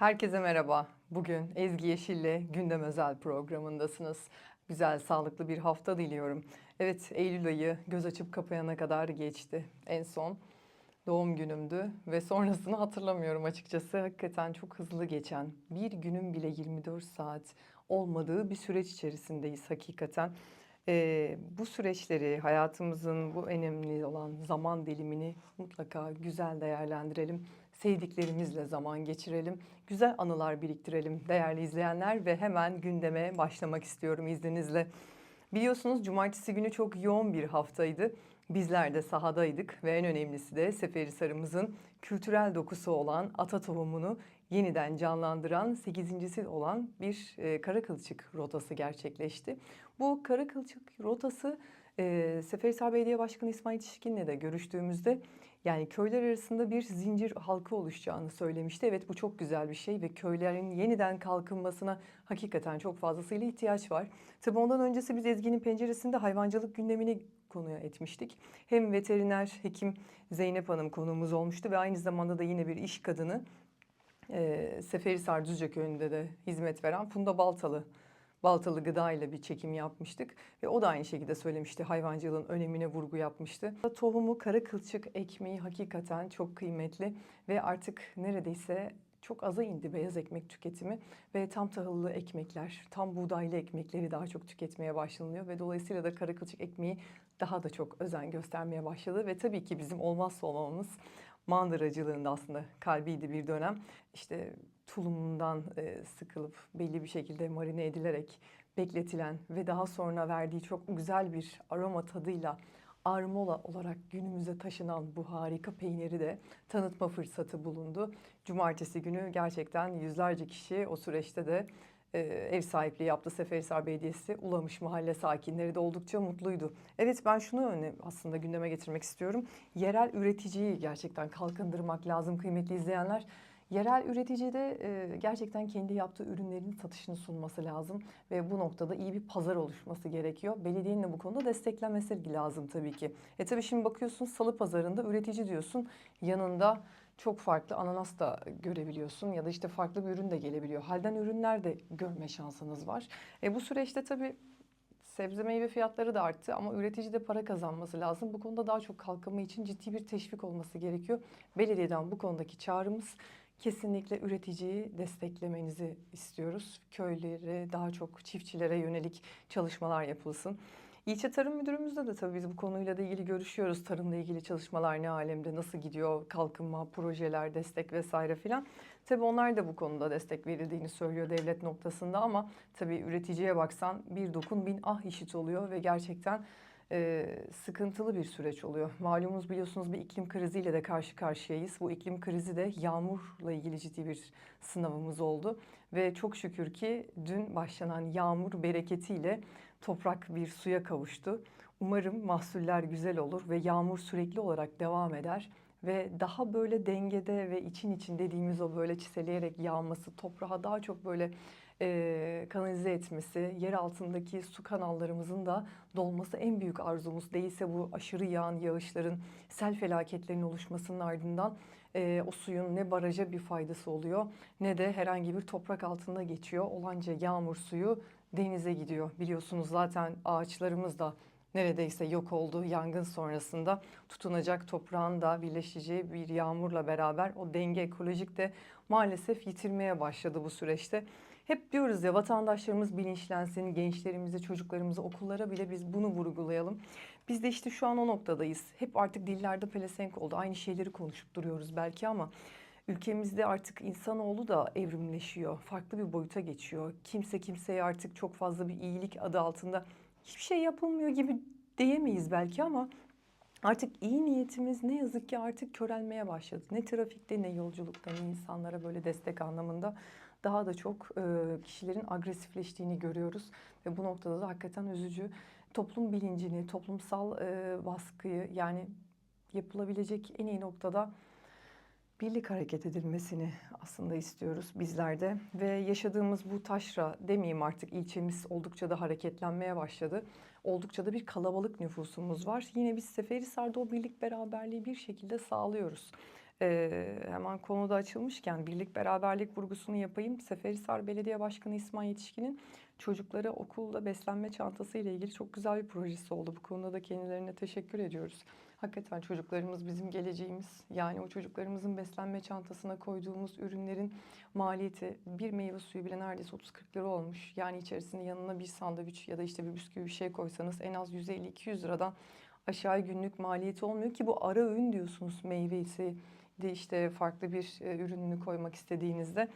Herkese merhaba. Bugün Ezgi Yeşil'le Gündem Özel programındasınız. Güzel, sağlıklı bir hafta diliyorum. Evet, Eylül ayı göz açıp kapayana kadar geçti. En son doğum günümdü ve sonrasını hatırlamıyorum açıkçası. Hakikaten çok hızlı geçen, bir günün bile 24 saat olmadığı bir süreç içerisindeyiz hakikaten. Ee, bu süreçleri, hayatımızın bu önemli olan zaman dilimini mutlaka güzel değerlendirelim. Sevdiklerimizle zaman geçirelim. Güzel anılar biriktirelim değerli izleyenler ve hemen gündeme başlamak istiyorum izninizle. Biliyorsunuz cumartesi günü çok yoğun bir haftaydı. Bizler de sahadaydık ve en önemlisi de Seferihisar'ımızın kültürel dokusu olan ata tohumunu yeniden canlandıran 8.si olan bir e, kara kılçık rotası gerçekleşti. Bu kara kılçık rotası e, Seferihisar Belediye Başkanı İsmail Çişkin'le de görüştüğümüzde yani köyler arasında bir zincir halkı oluşacağını söylemişti. Evet bu çok güzel bir şey ve köylerin yeniden kalkınmasına hakikaten çok fazlasıyla ihtiyaç var. Tabii ondan öncesi biz Ezgi'nin penceresinde hayvancılık gündemini konuya etmiştik. Hem veteriner hekim Zeynep Hanım konuğumuz olmuştu ve aynı zamanda da yine bir iş kadını e, Seferihisar Düzce Köyü'nde de hizmet veren Funda Baltalı Baltalı Gıda ile bir çekim yapmıştık ve o da aynı şekilde söylemişti hayvancılığın önemine vurgu yapmıştı. Tohumu kara kılçık ekmeği hakikaten çok kıymetli ve artık neredeyse çok aza indi beyaz ekmek tüketimi ve tam tahıllı ekmekler, tam buğdaylı ekmekleri daha çok tüketmeye başlanıyor ve dolayısıyla da kara kılçık ekmeği daha da çok özen göstermeye başladı ve tabii ki bizim olmazsa olmamız mandıracılığında aslında kalbiydi bir dönem. İşte tulumundan e, sıkılıp belli bir şekilde marine edilerek bekletilen ve daha sonra verdiği çok güzel bir aroma tadıyla armola olarak günümüze taşınan bu harika peyniri de tanıtma fırsatı bulundu. Cumartesi günü gerçekten yüzlerce kişi o süreçte de e, ev sahipliği yaptı Seferihisar Belediyesi. Ulamış mahalle sakinleri de oldukça mutluydu. Evet ben şunu öne aslında gündeme getirmek istiyorum. Yerel üreticiyi gerçekten kalkındırmak lazım kıymetli izleyenler. Yerel üretici de e, gerçekten kendi yaptığı ürünlerin satışını sunması lazım ve bu noktada iyi bir pazar oluşması gerekiyor. Belediyenin de bu konuda desteklenmesi lazım tabii ki. E tabii şimdi bakıyorsun salı pazarında üretici diyorsun yanında çok farklı ananas da görebiliyorsun ya da işte farklı bir ürün de gelebiliyor. Halden ürünler de görme şansınız var. E bu süreçte tabii sebze meyve fiyatları da arttı ama üretici de para kazanması lazım. Bu konuda daha çok kalkınma için ciddi bir teşvik olması gerekiyor. Belediyeden bu konudaki çağrımız kesinlikle üreticiyi desteklemenizi istiyoruz. Köylere, daha çok çiftçilere yönelik çalışmalar yapılsın. İlçe Tarım Müdürümüzle de tabii biz bu konuyla da ilgili görüşüyoruz. Tarımla ilgili çalışmalar ne alemde, nasıl gidiyor, kalkınma, projeler, destek vesaire filan. Tabii onlar da bu konuda destek verildiğini söylüyor devlet noktasında ama tabii üreticiye baksan bir dokun bin ah işit oluyor ve gerçekten e, sıkıntılı bir süreç oluyor. Malumunuz biliyorsunuz bir iklim kriziyle de karşı karşıyayız. Bu iklim krizi de yağmurla ilgili ciddi bir sınavımız oldu. Ve çok şükür ki dün başlanan yağmur bereketiyle toprak bir suya kavuştu. Umarım mahsuller güzel olur ve yağmur sürekli olarak devam eder ve daha böyle dengede ve için için dediğimiz o böyle çiseleyerek yağması, toprağa daha çok böyle e, kanalize etmesi, yer altındaki su kanallarımızın da dolması en büyük arzumuz. Değilse bu aşırı yağan yağışların, sel felaketlerinin oluşmasının ardından e, o suyun ne baraja bir faydası oluyor ne de herhangi bir toprak altında geçiyor. Olanca yağmur suyu denize gidiyor. Biliyorsunuz zaten ağaçlarımız da neredeyse yok oldu yangın sonrasında tutunacak toprağın da birleşeceği bir yağmurla beraber o denge ekolojik de maalesef yitirmeye başladı bu süreçte. Hep diyoruz ya vatandaşlarımız bilinçlensin, gençlerimize, çocuklarımıza, okullara bile biz bunu vurgulayalım. Biz de işte şu an o noktadayız. Hep artık dillerde pelesenk oldu. Aynı şeyleri konuşup duruyoruz belki ama ülkemizde artık insanoğlu da evrimleşiyor. Farklı bir boyuta geçiyor. Kimse kimseye artık çok fazla bir iyilik adı altında hiçbir şey yapılmıyor gibi diyemeyiz belki ama artık iyi niyetimiz ne yazık ki artık körelmeye başladı. Ne trafikte ne yolculukta ne insanlara böyle destek anlamında daha da çok e, kişilerin agresifleştiğini görüyoruz ve bu noktada da hakikaten üzücü. Toplum bilincini, toplumsal e, baskıyı yani yapılabilecek en iyi noktada birlik hareket edilmesini aslında istiyoruz bizler de. Ve yaşadığımız bu taşra demeyeyim artık ilçemiz oldukça da hareketlenmeye başladı. Oldukça da bir kalabalık nüfusumuz var. Yine biz Seferihisar'da o birlik beraberliği bir şekilde sağlıyoruz. Ee, hemen konuda açılmışken birlik beraberlik vurgusunu yapayım. Seferihisar Belediye Başkanı İsmail Yetişkin'in çocuklara okulda beslenme çantası ile ilgili çok güzel bir projesi oldu. Bu konuda da kendilerine teşekkür ediyoruz. Hakikaten çocuklarımız bizim geleceğimiz. Yani o çocuklarımızın beslenme çantasına koyduğumuz ürünlerin maliyeti bir meyve suyu bile neredeyse 30-40 lira olmuş. Yani içerisinde yanına bir sandviç ya da işte bir bisküvi bir şey koysanız en az 150-200 liradan aşağı günlük maliyeti olmuyor ki bu ara öğün diyorsunuz meyvesi de işte farklı bir e, ürününü koymak istediğinizde.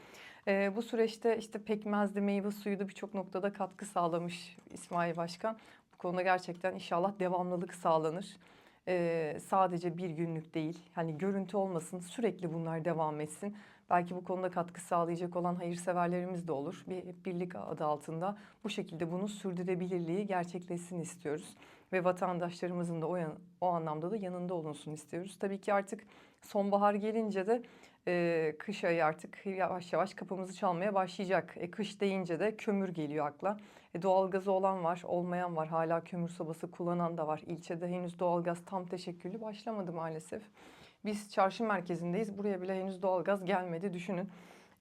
E, bu süreçte işte pekmezli meyve suyu da birçok noktada katkı sağlamış İsmail Başkan. Bu konuda gerçekten inşallah devamlılık sağlanır. E, sadece bir günlük değil. Hani görüntü olmasın sürekli bunlar devam etsin. Belki bu konuda katkı sağlayacak olan hayırseverlerimiz de olur. Bir birlik adı altında bu şekilde bunun sürdürülebilirliği gerçekleşsin istiyoruz. Ve vatandaşlarımızın da o, yan- o anlamda da yanında olunsun istiyoruz. Tabii ki artık sonbahar gelince de e, kış ayı artık yavaş yavaş kapımızı çalmaya başlayacak. E, kış deyince de kömür geliyor akla. E, doğalgazı olan var, olmayan var. Hala kömür sobası kullanan da var. İlçede henüz doğalgaz tam teşekküllü başlamadı maalesef. Biz çarşı merkezindeyiz. Buraya bile henüz doğalgaz gelmedi düşünün.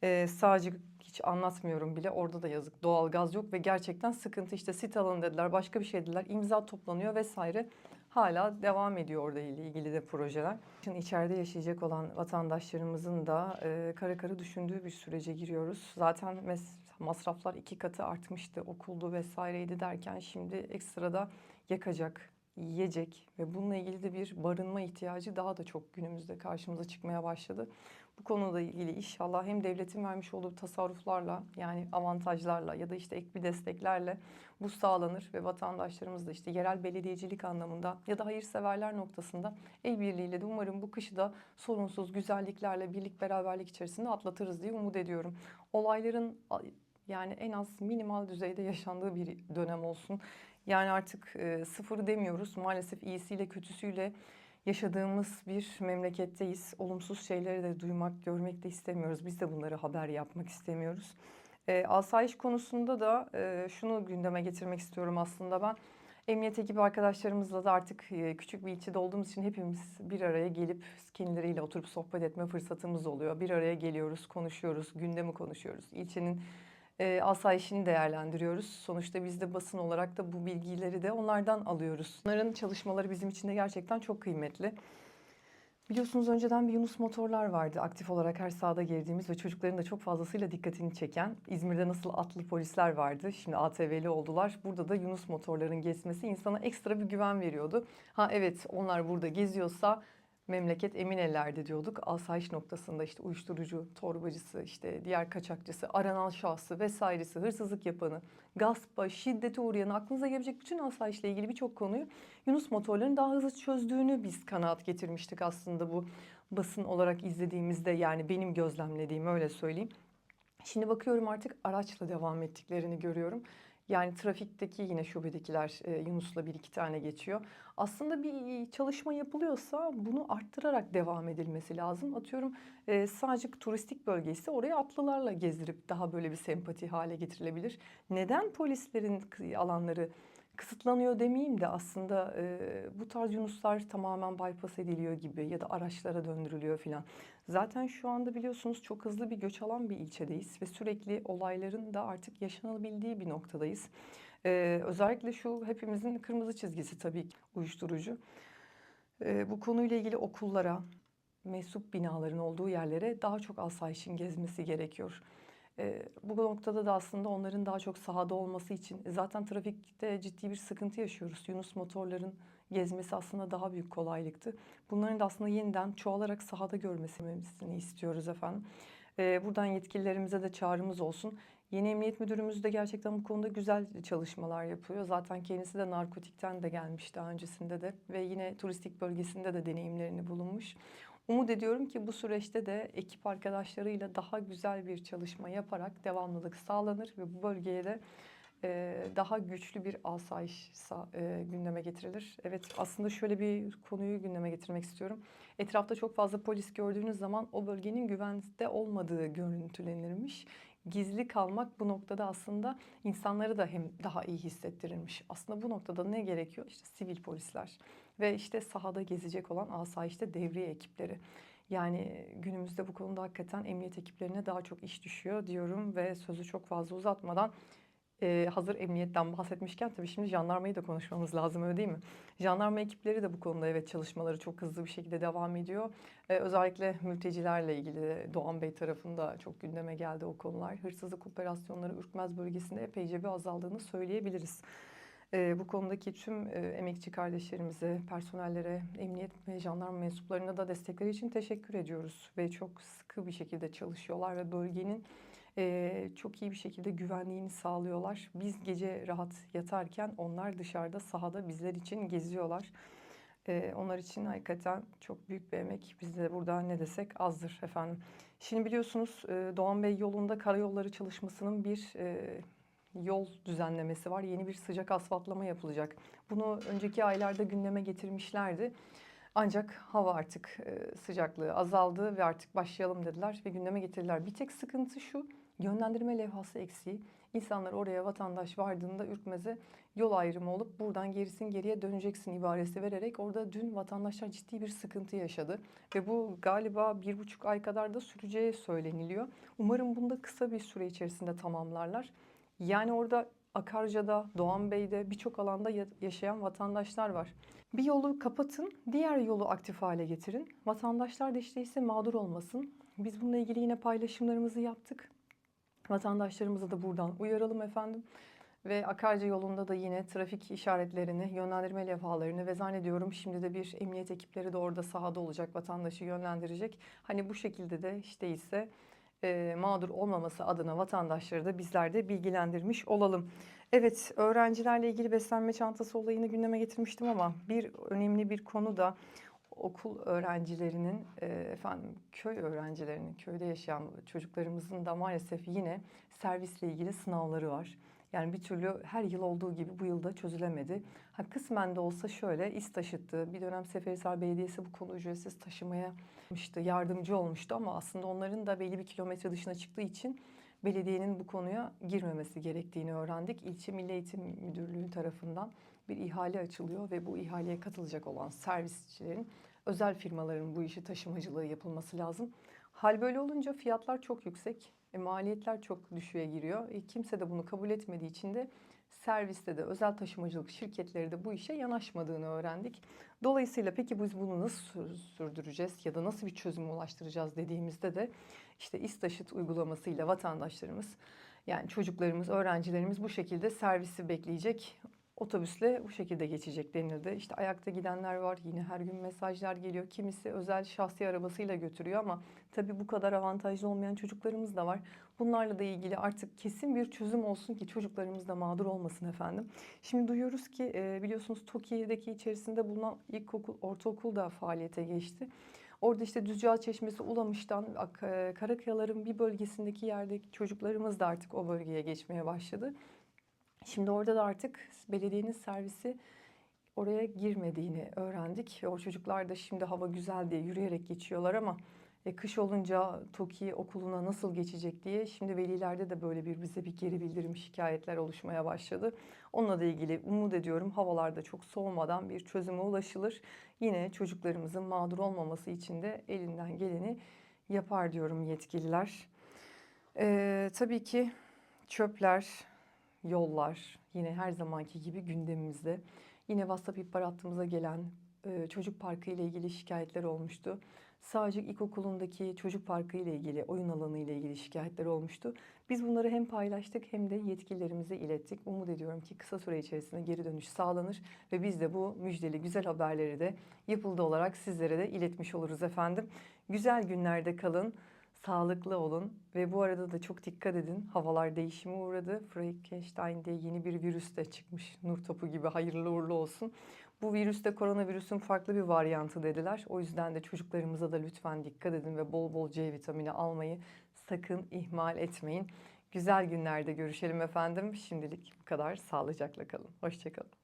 Ee, sadece hiç anlatmıyorum bile. Orada da yazık doğalgaz yok ve gerçekten sıkıntı. İşte sit alın dediler, başka bir şey dediler. imza toplanıyor vesaire. Hala devam ediyor orada ile ilgili de projeler. Şimdi içeride yaşayacak olan vatandaşlarımızın da e, kara kara düşündüğü bir sürece giriyoruz. Zaten masraflar iki katı artmıştı. Okuldu vesaireydi derken şimdi ekstrada yakacak, yiyecek ve bununla ilgili de bir barınma ihtiyacı daha da çok günümüzde karşımıza çıkmaya başladı. Bu konuyla ilgili inşallah hem devletin vermiş olduğu tasarruflarla yani avantajlarla ya da işte ek bir desteklerle bu sağlanır ve vatandaşlarımız da işte yerel belediyecilik anlamında ya da hayırseverler noktasında el birliğiyle de umarım bu kışı da sorunsuz güzelliklerle birlik beraberlik içerisinde atlatırız diye umut ediyorum. Olayların yani en az minimal düzeyde yaşandığı bir dönem olsun. Yani artık e, sıfır demiyoruz. Maalesef iyisiyle kötüsüyle yaşadığımız bir memleketteyiz. Olumsuz şeyleri de duymak, görmek de istemiyoruz. Biz de bunları haber yapmak istemiyoruz. E, asayiş konusunda da e, şunu gündeme getirmek istiyorum aslında ben. Emniyet ekibi arkadaşlarımızla da artık e, küçük bir ilçede olduğumuz için hepimiz bir araya gelip kendileriyle oturup sohbet etme fırsatımız oluyor. Bir araya geliyoruz, konuşuyoruz, gündemi konuşuyoruz. İlçenin e, asayişini değerlendiriyoruz. Sonuçta biz de basın olarak da bu bilgileri de onlardan alıyoruz. Onların çalışmaları bizim için de gerçekten çok kıymetli. Biliyorsunuz önceden bir Yunus motorlar vardı aktif olarak her sahada girdiğimiz ve çocukların da çok fazlasıyla dikkatini çeken. İzmir'de nasıl atlı polisler vardı şimdi ATV'li oldular. Burada da Yunus motorların gezmesi insana ekstra bir güven veriyordu. Ha evet onlar burada geziyorsa memleket emin ellerde diyorduk. Asayiş noktasında işte uyuşturucu, torbacısı, işte diğer kaçakçısı, aranan şahsı vesairesi, hırsızlık yapanı, gaspa, şiddete uğrayanı aklınıza gelebilecek bütün asayişle ilgili birçok konuyu Yunus motorların daha hızlı çözdüğünü biz kanaat getirmiştik aslında bu basın olarak izlediğimizde yani benim gözlemlediğim öyle söyleyeyim. Şimdi bakıyorum artık araçla devam ettiklerini görüyorum. Yani trafikteki yine şubedekiler e, Yunus'la bir iki tane geçiyor. Aslında bir çalışma yapılıyorsa bunu arttırarak devam edilmesi lazım. Atıyorum e, sadece turistik bölgesi oraya atlılarla gezdirip daha böyle bir sempati hale getirilebilir. Neden polislerin alanları kısıtlanıyor demeyeyim de aslında e, bu tarz Yunuslar tamamen bypass ediliyor gibi ya da araçlara döndürülüyor filan. Zaten şu anda biliyorsunuz çok hızlı bir göç alan bir ilçedeyiz ve sürekli olayların da artık yaşanabildiği bir noktadayız. Ee, özellikle şu hepimizin kırmızı çizgisi tabii ki uyuşturucu. Ee, bu konuyla ilgili okullara, mensup binaların olduğu yerlere daha çok asayişin gezmesi gerekiyor. Ee, bu noktada da aslında onların daha çok sahada olması için zaten trafikte ciddi bir sıkıntı yaşıyoruz. Yunus motorların gezmesi aslında daha büyük kolaylıktı. Bunların da aslında yeniden çoğalarak sahada görmesini istiyoruz efendim. Ee, buradan yetkililerimize de çağrımız olsun. Yeni Emniyet Müdürümüz de gerçekten bu konuda güzel çalışmalar yapıyor. Zaten kendisi de narkotikten de gelmiş daha öncesinde de ve yine turistik bölgesinde de deneyimlerini bulunmuş. Umut ediyorum ki bu süreçte de ekip arkadaşlarıyla daha güzel bir çalışma yaparak devamlılık sağlanır ve bu bölgeye de e, daha güçlü bir asayiş sa- e, gündeme getirilir. Evet aslında şöyle bir konuyu gündeme getirmek istiyorum. Etrafta çok fazla polis gördüğünüz zaman o bölgenin güvende olmadığı görüntülenirmiş. Gizli kalmak bu noktada aslında insanları da hem daha iyi hissettirirmiş. Aslında bu noktada ne gerekiyor? İşte sivil polisler ve işte sahada gezecek olan asayişte devriye ekipleri. Yani günümüzde bu konuda hakikaten emniyet ekiplerine daha çok iş düşüyor diyorum ve sözü çok fazla uzatmadan e, hazır emniyetten bahsetmişken tabii şimdi jandarmayı da konuşmamız lazım öyle değil mi? Jandarma ekipleri de bu konuda evet çalışmaları çok hızlı bir şekilde devam ediyor. E, özellikle mültecilerle ilgili Doğan Bey tarafında çok gündeme geldi o konular. Hırsızlık operasyonları Ürkmez bölgesinde epeyce bir azaldığını söyleyebiliriz. E, bu konudaki tüm e, emekçi kardeşlerimize, personellere, emniyet ve jandarma mensuplarına da destekleri için teşekkür ediyoruz. Ve çok sıkı bir şekilde çalışıyorlar ve bölgenin e, çok iyi bir şekilde güvenliğini sağlıyorlar. Biz gece rahat yatarken onlar dışarıda sahada bizler için geziyorlar. E, onlar için hakikaten çok büyük bir emek. Biz de burada ne desek azdır efendim. Şimdi biliyorsunuz e, Doğan Bey yolunda karayolları çalışmasının bir e, yol düzenlemesi var. Yeni bir sıcak asfaltlama yapılacak. Bunu önceki aylarda gündeme getirmişlerdi. Ancak hava artık e, sıcaklığı azaldı ve artık başlayalım dediler ve gündeme getirdiler. Bir tek sıkıntı şu, yönlendirme levhası eksiği. İnsanlar oraya vatandaş vardığında ürkmeze yol ayrımı olup buradan gerisin geriye döneceksin ibaresi vererek orada dün vatandaşlar ciddi bir sıkıntı yaşadı. Ve bu galiba bir buçuk ay kadar da süreceği söyleniliyor. Umarım bunu da kısa bir süre içerisinde tamamlarlar. Yani orada Akarca'da, Doğan Bey'de birçok alanda ya- yaşayan vatandaşlar var. Bir yolu kapatın, diğer yolu aktif hale getirin. Vatandaşlar da işte ise mağdur olmasın. Biz bununla ilgili yine paylaşımlarımızı yaptık. Vatandaşlarımızı da buradan uyaralım efendim. Ve Akarca yolunda da yine trafik işaretlerini, yönlendirme levhalarını ve zannediyorum şimdi de bir emniyet ekipleri de orada sahada olacak, vatandaşı yönlendirecek. Hani bu şekilde de işte ise e, mağdur olmaması adına vatandaşları da bizler de bilgilendirmiş olalım. Evet, öğrencilerle ilgili beslenme çantası olayını gündeme getirmiştim ama bir önemli bir konu da okul öğrencilerinin, e, efendim köy öğrencilerinin, köyde yaşayan çocuklarımızın da maalesef yine servisle ilgili sınavları var. Yani bir türlü her yıl olduğu gibi bu yılda çözülemedi. Ha, kısmen de olsa şöyle İS taşıttı. Bir dönem Seferihisar Belediyesi bu konu ücretsiz taşımaya işte yardımcı olmuştu ama aslında onların da belli bir kilometre dışına çıktığı için belediyenin bu konuya girmemesi gerektiğini öğrendik. İlçe Milli Eğitim Müdürlüğü tarafından bir ihale açılıyor ve bu ihaleye katılacak olan servisçilerin özel firmaların bu işi taşımacılığı yapılması lazım. Hal böyle olunca fiyatlar çok yüksek, e, maliyetler çok düşüğe giriyor. E, kimse de bunu kabul etmediği için de serviste de özel taşımacılık şirketleri de bu işe yanaşmadığını öğrendik. Dolayısıyla peki biz bunu nasıl sür- sürdüreceğiz ya da nasıl bir çözüme ulaştıracağız dediğimizde de işte İSTAŞıT uygulamasıyla vatandaşlarımız yani çocuklarımız, öğrencilerimiz bu şekilde servisi bekleyecek. Otobüsle bu şekilde geçecek denildi. İşte ayakta gidenler var. Yine her gün mesajlar geliyor. Kimisi özel şahsi arabasıyla götürüyor ama tabii bu kadar avantajlı olmayan çocuklarımız da var. Bunlarla da ilgili artık kesin bir çözüm olsun ki çocuklarımız da mağdur olmasın efendim. Şimdi duyuyoruz ki e, biliyorsunuz TOKİ'deki içerisinde bulunan ilkokul, ortaokul da faaliyete geçti. Orada işte Düzceğiz Çeşmesi, Ulamış'tan Ak- Karakayaların bir bölgesindeki yerdeki çocuklarımız da artık o bölgeye geçmeye başladı. Şimdi orada da artık belediyenin servisi oraya girmediğini öğrendik. Ve o çocuklar da şimdi hava güzel diye yürüyerek geçiyorlar ama e, kış olunca TOKİ okuluna nasıl geçecek diye şimdi velilerde de böyle bir bize bir geri bildirim şikayetler oluşmaya başladı. Onunla da ilgili umut ediyorum havalarda çok soğumadan bir çözüme ulaşılır. Yine çocuklarımızın mağdur olmaması için de elinden geleni yapar diyorum yetkililer. Ee, tabii ki çöpler, yollar yine her zamanki gibi gündemimizde. Yine WhatsApp ihbar hattımıza gelen e, çocuk parkı ile ilgili şikayetler olmuştu. Sağcık İlkokulu'ndaki çocuk parkı ile ilgili, oyun alanı ile ilgili şikayetler olmuştu. Biz bunları hem paylaştık hem de yetkililerimize ilettik. Umut ediyorum ki kısa süre içerisinde geri dönüş sağlanır ve biz de bu müjdeli güzel haberleri de yapıldı olarak sizlere de iletmiş oluruz efendim. Güzel günlerde kalın. Sağlıklı olun ve bu arada da çok dikkat edin. Havalar değişime uğradı. Frankenstein diye yeni bir virüs de çıkmış. Nur topu gibi hayırlı uğurlu olsun. Bu virüs de koronavirüsün farklı bir varyantı dediler. O yüzden de çocuklarımıza da lütfen dikkat edin ve bol bol C vitamini almayı sakın ihmal etmeyin. Güzel günlerde görüşelim efendim. Şimdilik bu kadar. Sağlıcakla kalın. Hoşçakalın.